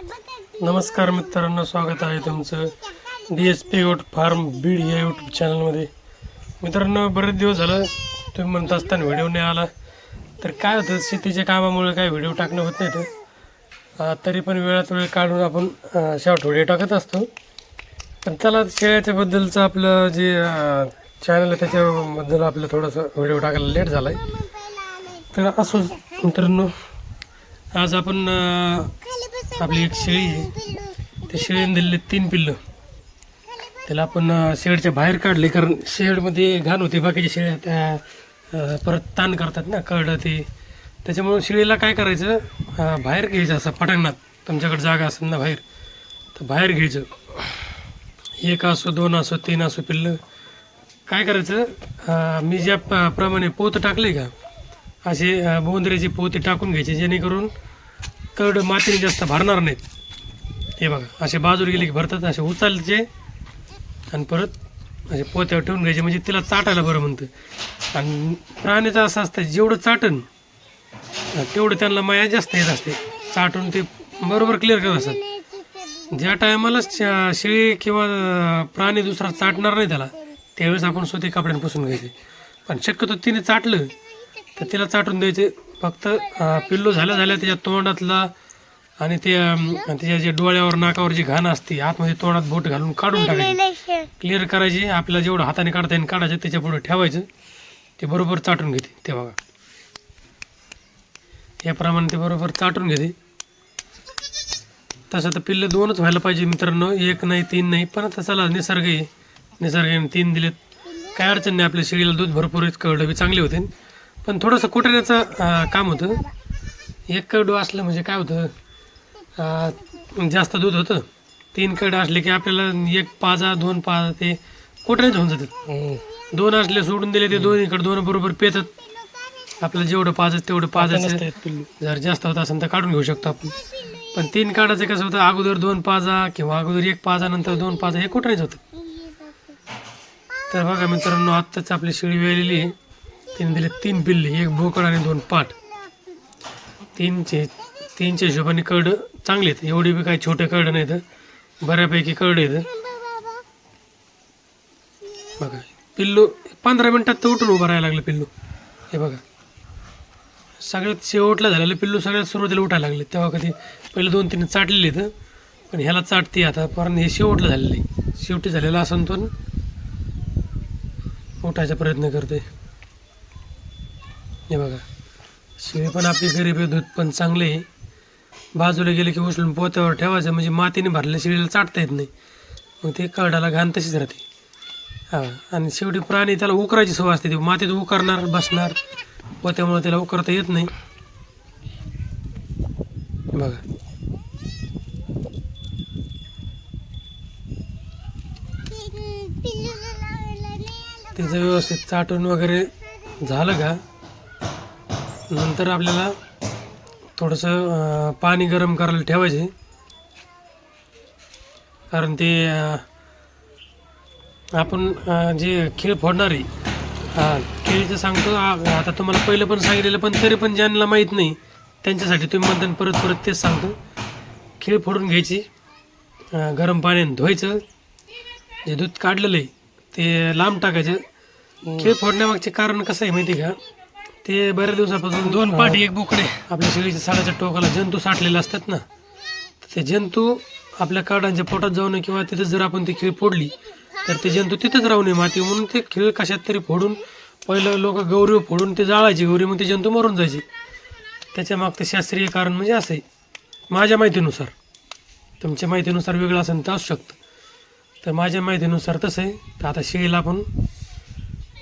नमस्कार मित्रांनो स्वागत आहे तुमचं D S P goat farm Beed या यूट्यूब चॅनलमध्ये मित्रांनो बरेच दिवस झालं तुम्ही म्हणत असताना व्हिडिओ नाही आला. तर काय होतं शेतीच्या कामामुळे काय व्हिडिओ टाकणं होत नाही तर तरी पण वेळात वेळ काढून आपण शेवट व्हिडिओ टाकत असतो. पण चला शेळ्याच्याबद्दलचं आपलं जे चॅनल आहे त्याच्याबद्दल आपलं थोडंसं व्हिडिओ टाकायला लेट झाला आहे तर असो मित्रांनो आज आपण आपली एक शेळी आहे. त्या शेळीने दिलेले तीन पिल्लं. त्याला आपण शेडच्या बाहेर काढले कारण शेडमध्ये घाण होते. बाकीच्या शेळ्या त्या परत ताण करतात ना कळलं ते. त्याच्यामुळं शेळीला काय करायचं? बाहेर घ्यायचं असं पटांगणात. तुमच्याकडे जागा असेल ना बाहेर तर बाहेर घ्यायचं. एक असो दोन असो तीन असो पिल्लं. काय करायचं? मी ज्या प्रमाणे पोत टाकले का असे बोंदऱ्याचे बोंदऱ्याची पोती टाकून घ्यायची जेणेकरून कड मातीने जास्त भरणार नाहीत. हे बघा असे बाजूला गेले की भरतात असे उचलचे आणि परत असे पोत्यावर ठेवून घ्यायचे. म्हणजे तिला चाटायला बरं म्हणतं. आणि प्राण्याचं असं असतं जेवढं चाटन तेवढं त्यांना माया जास्त येत असते. चाटून ते बरोबर क्लिअर करत असतात. ज्या टायमालाच शेळी किंवा प्राणी दुसरा चाटणार नाही त्याला त्यावेळेस आपण स्वतः कपड्याने पुसून घ्यायचे. पण शक्यतो तिने चाटलं तर तिला चाटून द्यायचे. फक्त पिल्लू झाल्या झाल्या त्याच्या तोंडातला आणि ते त्याच्या जे डोळ्यावर नाकावर जी घाण असते आतमध्ये तोंडात बोट घालून काढून टाकायची. क्लिअर करायची आपल्याला जेवढं हाताने काढता येईल काढायचं त्याच्या पुढे ठेवायचं. ते बरोबर चाटून घेते ते बघा. याप्रमाणे ते बरोबर चाटून घेते. तसं तर पिल्लं दोनच व्हायला पाहिजे मित्रांनो. एक नाही तीन नाही पण आता चला निसर्ग आहे. निसर्गाने तीन दिलेत. काय अडचण नाही आपल्या शेळीला दूध भरपूर आहेत कळलं चांगले होते. पण थोडंसं कुटण्याचं काम होतं. एक कडू असलं म्हणजे काय होतं जास्त दूध होतं. तीन कड असले की आपल्याला एक पाजा दोन पाजा ते कुटण्याच होऊन जातात दोन असले सोडून दिले ते दोन इकडे दोन बरोबर पेतात. आपल्याला जेवढं पाजत तेवढं पाजायचं. जर जास्त होत असेल तर काढून घेऊ शकतो आपण. पण तीन काढायचं कसं होतं अगोदर दोन पाजा किंवा अगोदर एक पाजा नंतर दोन पाजा हे कुठेच होतं. तर बघा मित्रांनो आत्ताच आपली शेळी वेळलेली आहे. तिने दिले तीन बिल्ली एक बोकड आणि दोन पाठ तीनचे तीनच्या हिशोबाने कर्ड चांगले आहेत. एवढी बी काही छोटे कर्ड नाहीत. बऱ्यापैकी कर्ड आहेत. बघा पिल्लू पंधरा मिनिटात तर उठून उभं राहायला लागलं पिल्लू. हे बघा. सगळ्यात शेवटला झालेलं पिल्लू सगळ्यात सुरुवातीला उठायला लागले. तेव्हा कधी पहिले दोन तीन चाटलेले आहेत. पण ह्याला चाटते आता कारण हे शेवटलं झालेलं. आहे शेवटी झालेलं असून तो उठायचा प्रयत्न करते हे बघा. शेळी पण आपली गरीब आहे दूध पण चांगले आहे. बाजूला गेले की उचलून पोत्यावर ठेवायचं म्हणजे मातीने भरल्या शेळीला चाटता येत नाही. मग ते कळडाला घाण तशीच राहते. हा आणि शेवटी प्राणी त्याला उकरायची सवय असते. ती मातीत उकरणार बसणार पोत्यामुळे त्याला उकरता येत नाही. बघा. त्याचं व्यवस्थित चाटून वगैरे झालं का? नंतर आपल्याला थोडंसं पाणी गरम करायला ठेवायचे. कारण ते आपण जे खीळ फोडणार आहे हां खिळीचं सांगतो आता तुम्हाला पहिलं पण सांगितलेलं पण तरी पण ज्यांना माहीत नाही त्यांच्यासाठी तुम्ही म्हणता परत परत तेच सांगतो. खीळ फोडून घ्यायची गरम पाण्याने धुवायचं. जे दूध काढलेलं आहे ते लांब टाकायचं. खीळ फोडण्यामागचे कारण कसं आहे माहिती आहे का? ते बऱ्याच दिवसापासून दोन पाठी एक बोकडे. आपल्या शेळीच्या साडाच्या टोकाला जंतू साठलेले असतात ना ते जंतू आपल्या काडांच्या पोटात जाऊ नये किंवा तिथं जर आपण ती खिळ फोडली तर ते जंतू तिथंच राहू नये माती. म्हणून ते खीळ कशात तरी फोडून पहिलं लोक गौरी फोडून ते जाळायचे गौरी मग ते जंतू मरून जायचे. त्याच्या मागचं शास्त्रीय कारण म्हणजे असं आहे. माझ्या माहितीनुसार तुमच्या माहितीनुसार वेगळं असेल तर असू शकतं. तर माझ्या माहितीनुसार तसं आहे. तर आता शेळीला आपण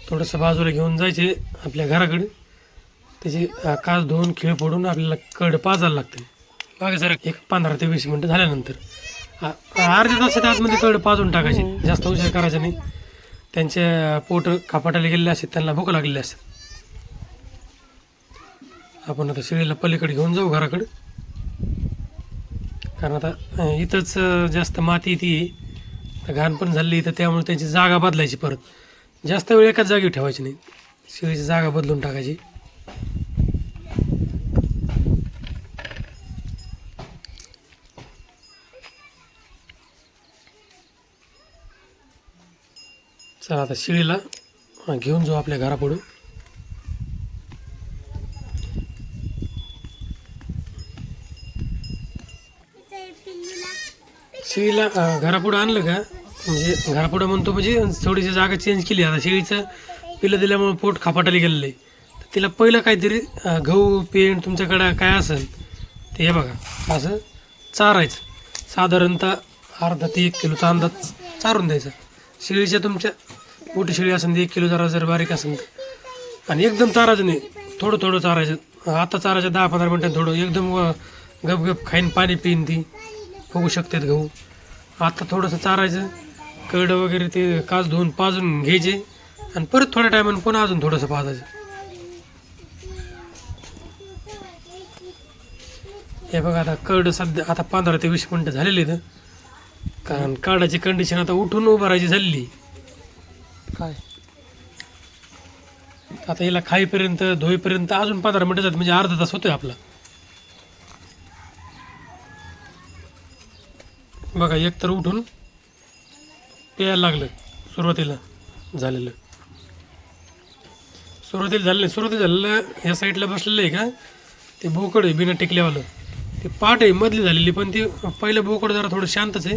थोडंसं बाजूला घेऊन जायचे आपल्या घराकडे. त्याची काच धुवून खिळ फोडून आपल्याला कड पाजायला लागते बघा सर एक पंधरा ते वीस मिनटं झाल्यानंतर अर्धे अर्ध्या तासाच्या आतमध्ये कड पाजून टाकायचे. जास्त उशीर करायचा नाही. त्यांचे पोट खापाटाला गेलेले असतात त्यांना भूक लागलेली असतात आपण आता शिळीला पलीकडे घेऊन जाऊ घराकडे. कारण आता इथंच जास्त माती ती घाण पण झाली तर त्यामुळे त्यांची जागा बदलायची परत. जास्त वेळ एकाच जागी ठेवायची नाही. शिळीची जागा बदलून टाकायची. चला आता शिळीला घेऊन जाऊ आपल्या घरापुढून शेळीला घरापुढं आणलं का? म्हणजे घरापुढं म्हणतो म्हणजे थोडीशी जागा चेंज केली. आता शेळीचं पिलं दिल्यामुळे पोट खापाटाला गेलेलं आहे. तर तिला पहिलं काहीतरी गहू पेंट तुमच्याकडं काय असेल ते हे बघा. असं चारायचं. साधारणतः अर्धा ते एक किलोचा अंदाज चारून द्यायचा. शेळीच्या तुमच्या मोठी शेळी असेल तर एक किलो जरा जर बारीक असेल तर आणि एकदम चारायचं नाही. थोडं थोडं चारायचं. आता चारायचं दहा पंधरा मिनटं थोडं. एकदम गपगप खाईन पाणी पिईन ती. होऊ शकतात गहू. आता थोडंसं चारायचं. करडं वगैरे ते काच धुवून पाजून घ्यायचे. आणि परत थोड्या टायमाने पुन्हा अजून थोडंसं पाजायचं. हे बघा आता कर्ड सध्या आता पंधरा ते वीस मिनटं झालेली आहेत. कारण कर्डाची कंडिशन आता उठून उभं राहायची झालेली. काय? आता हिला खाईपर्यंत धुईपर्यंत अजून पंधरा मिनटं जात म्हणजे अर्धा तास होतोय आपला. बघा एक तर उठून प्यायला लागलं सुरुवातीला झालेलं. सुरुवातीला झालेलं नाही. सुरुवातीला झालेलं ह्या साईडला बसलेलं आहे का ते बोकड आहे बिना टिकल्यावालं. ते पाट आहे मधली झालेली पण ती पहिलं बोकड जरा थोडं शांतच आहे.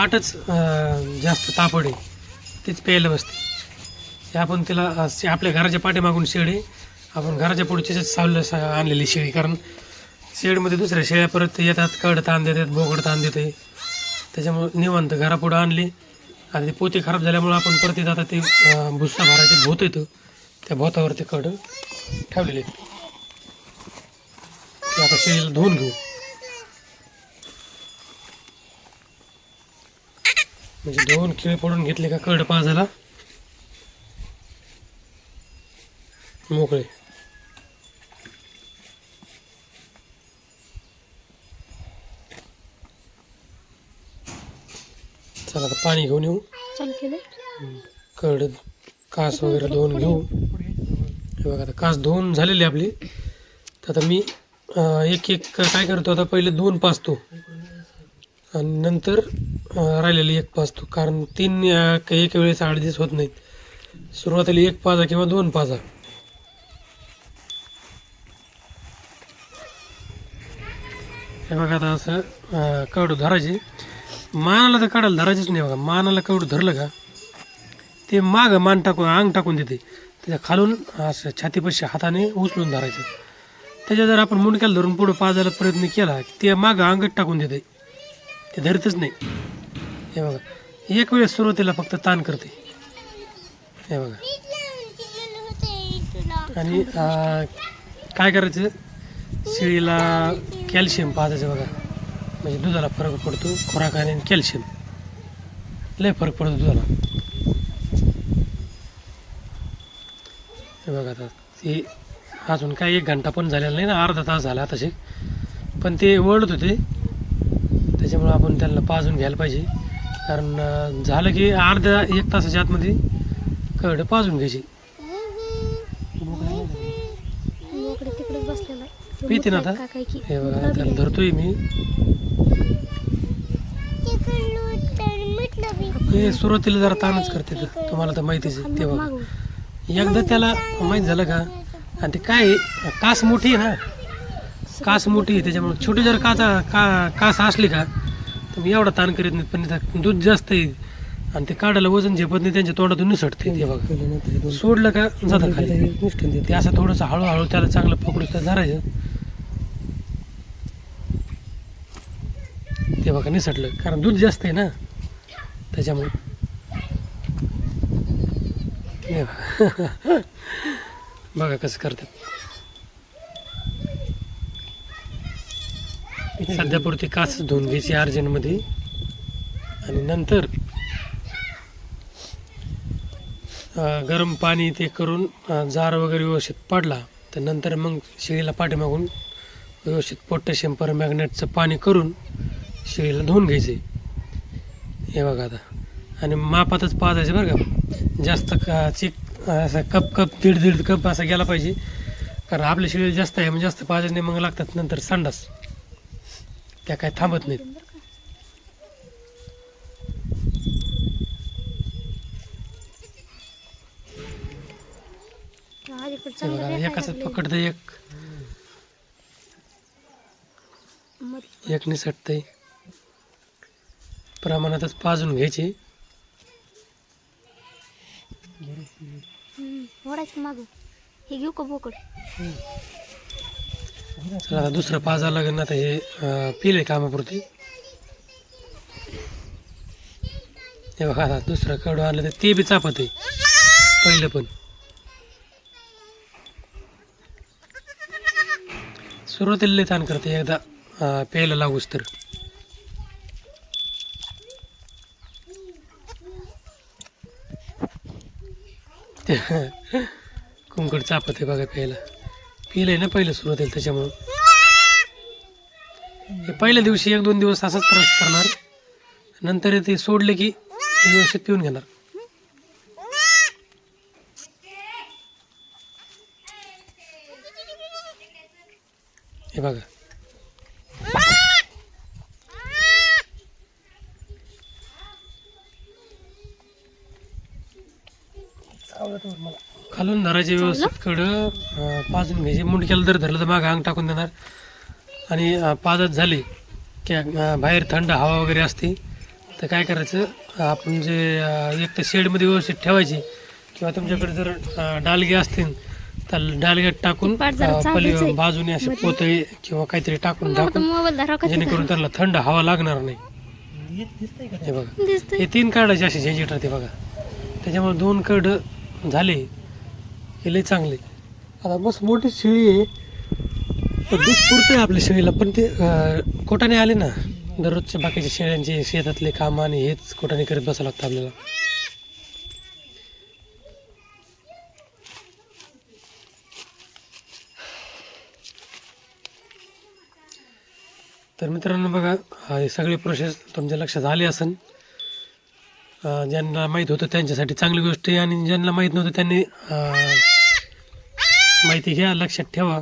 पाटच जास्त तापड आहे. तीच प्यायला बसते. आपण तिला आपल्या घराच्या पाठीमागून शेड आहे. आपण घराच्या पुढची सावलं सा- आणलेली शेळी कारण शेडमध्ये दुसऱ्या शेळ्या परत येतात कड ताण देतात बोकड ताण देते त्याच्यामुळं निवांत घरापुढं आणली. आणि ते पोते खराब झाल्यामुळं आपण परत येत आता ते भुसा भुस्सा भरायचे भोत येतं. त्या भोतावर ते कड ठेवलेले आहेत. आता शेळीला धुवून घेऊ. म्हणजे दोन खिळे पडून घेतले का कड पाजायला? मोकळे. चला आता पाणी घेऊन येऊ. कड कास वगैरे धुवून घेऊ. हे बघा आता कास धुवून झालेली आपली. तर आता मी एक एक काय करतो आता पहिले दोन पाचतो. आणि नंतर राहिलेली एक पाचतो कारण तीन काही एक वेळेस ॲडजस्ट होत नाहीत. सुरुवातीला एक पाजा किंवा दोन पाजा हे बघा आता असं कवडू धरायची. धरायचे मानाला तर काढायला धरायचीच नाही बघा. मानाला कवडू धरलं का ते माग मान टाकून अंग टाकून देते. त्याच्या खालून असं छातीपाशी हाताने उचलून धरायचं. त्याच्या जर आपण मुंडक्याला धरून पुढं पाजायला प्रयत्न केला ते मागं अंगत टाकून देते. ते धरतच नाही. हे बघा. एक वेळेस सुरुवातीला फक्त ताण करते. हे बघा. आणि काय करायचं? शेळीला कॅल्शियम पाजायचं बघा. म्हणजे दुधाला फरक पडतो खुराकाने आणि कॅल्शियम. लय फरक पडतो दुधाला. हे बघा आता. ते अजून काय एक घंटा पण झालेला नाही ना अर्धा तास झाला तसे पण ते वळत होते. त्याच्यामुळं आपण त्यांना पाजून घ्यायला पाहिजे. कारण झालं की अर्ध्या एक तासाच्या आतमध्ये कड पाजून घ्यायची. तिकडेच बसलेला पिते ना आता? हे बघा त्याला धरतोय मी. हे सुरुवातीला जरा ताणच करते ते. तुम्हाला तर माहितीच आहे ते बघा. एकदा त्याला माहीत झालं का आणि ते काय आहे, कास मोठी आहे ना. कास मोठी आहे त्याच्यामुळे छोटी जर काचा का कास असली का तर मी एवढा ताण करीत नाही पण दूध जास्त आहे. आणि ते काढायला वजन झेपत नाही त्यांच्या तोंडातून निसटते ते बघा. सोडलं का जातं खाली. ते असं थोडंसं हळूहळू त्याला चांगलं पकडून तर धरायचं. ते बघा निसटलं कारण दूध जास्त आहे ना त्याच्यामुळे. हे बघा कसं करतात. सध्यापुरती कास धुवून घ्यायची अर्जंटमध्ये. आणि नंतर गरम पाणी ते करून जार वगैरे व्यवस्थित पडला तर नंतर मग शेळीला पाठीमागून व्यवस्थित पोटॅशियम परमॅग्नेटचं पाणी करून शेळीला धुवून घ्यायचे. हे बघा आता. आणि मापातच पाजायचं बरं का. जास्त का चिक असं कप कप दीड दीड कप असा गेला पाहिजे. कारण आपल्या शेळीला जास्त आहे म्हणजे जास्त पाजायने मग लागतात नंतर संडास. त्या काय थांबत नाहीत. एकाच पकडतं एक एक. निसटतंय प्रमाणातच पाजून घ्यायची. मागू. हे घेऊ का बोकड? चला आता दुसरं पाजा लागेल ना आता हे अं, पिले कामापुरती. हे बघा आता दुसरं कडू आणलं तर ते बी चापत आहे. पहिलं पण. सुरुवातीला लय ताण करते एकदा प्यायला लागूच तर. कुंकड चापत आहे बघा प्यायला. पिलं आहे ना पहिलं सुरुवातीला त्याच्यामुळं. हे पहिल्या दिवशी एक दोन दिवस असाच त्रास करणार. नंतर ते सोडले की व्यवस्थित पिऊन घेणार. हे बघा. खालून धरायचे व्यवस्थित कडं पाजून घ्यायचे. मुंडक्याला जर धरलं तर मागं अंग टाकून देणार. आणि पाजत झाली की बाहेर थंड हवा वगैरे असते तर काय करायचं? आपण जे एक तर शेडमध्ये व्यवस्थित ठेवायची. किंवा तुमच्याकडे जर डालगे असतील तर डालग्यात टाकून पली. बाजूने असे. पोतळे किंवा काहीतरी टाकून टाकून जेणेकरून त्यांना थंड हवा लागणार नाही. हे बघा. दिसतंय. हे तीन कार्डाचे असे झेंझेट राहते बघा. त्याच्यामुळे दोन कार्ड झाले. हे लय चांगले. आता बस मोठी शेळी आहे. दूध पुरतंय आपल्या शेळीला पण ते कोटाने आले ना. दररोजच्या बाकीच्या शेळ्यांचे शेतातले काम आणि हेच कोटाने करत बसावं लागतं आपल्याला. तर मित्रांनो बघा हा सगळे प्रोसेस तुमच्या लक्षात आले असेल ज्यांना माहीत होतं त्यांच्यासाठी चांगली गोष्ट आहे आणि ज्यांना माहीत नव्हतं त्यांनी माहिती घ्या लक्षात ठेवा.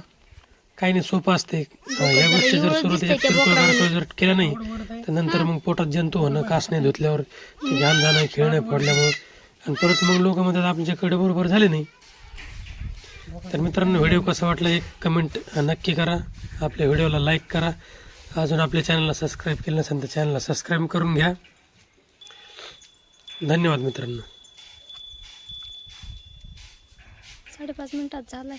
काही नाही सोपं असते या गोष्टी जर किरकोळ. कारकोळ जर केल्या नाही. तर नंतर मग पोटात जंतू होणं कास नाही धुतल्यावर घाण जाणं खेळणं पडल्यामुळं. आणि परत मग लोक म्हणतात आमच्याकडे बरोबर झाले नाही. तर मित्रांनो व्हिडिओ कसा वाटला एक कमेंट नक्की करा. आपल्या व्हिडिओला लाईक करा. अजून आपल्या चॅनलला सबस्क्राईब केलं नसेल तर चॅनलला सबस्क्राईब करून घ्या. धन्यवाद मित्रांनो. साडेपाच मिनिटात झालाय.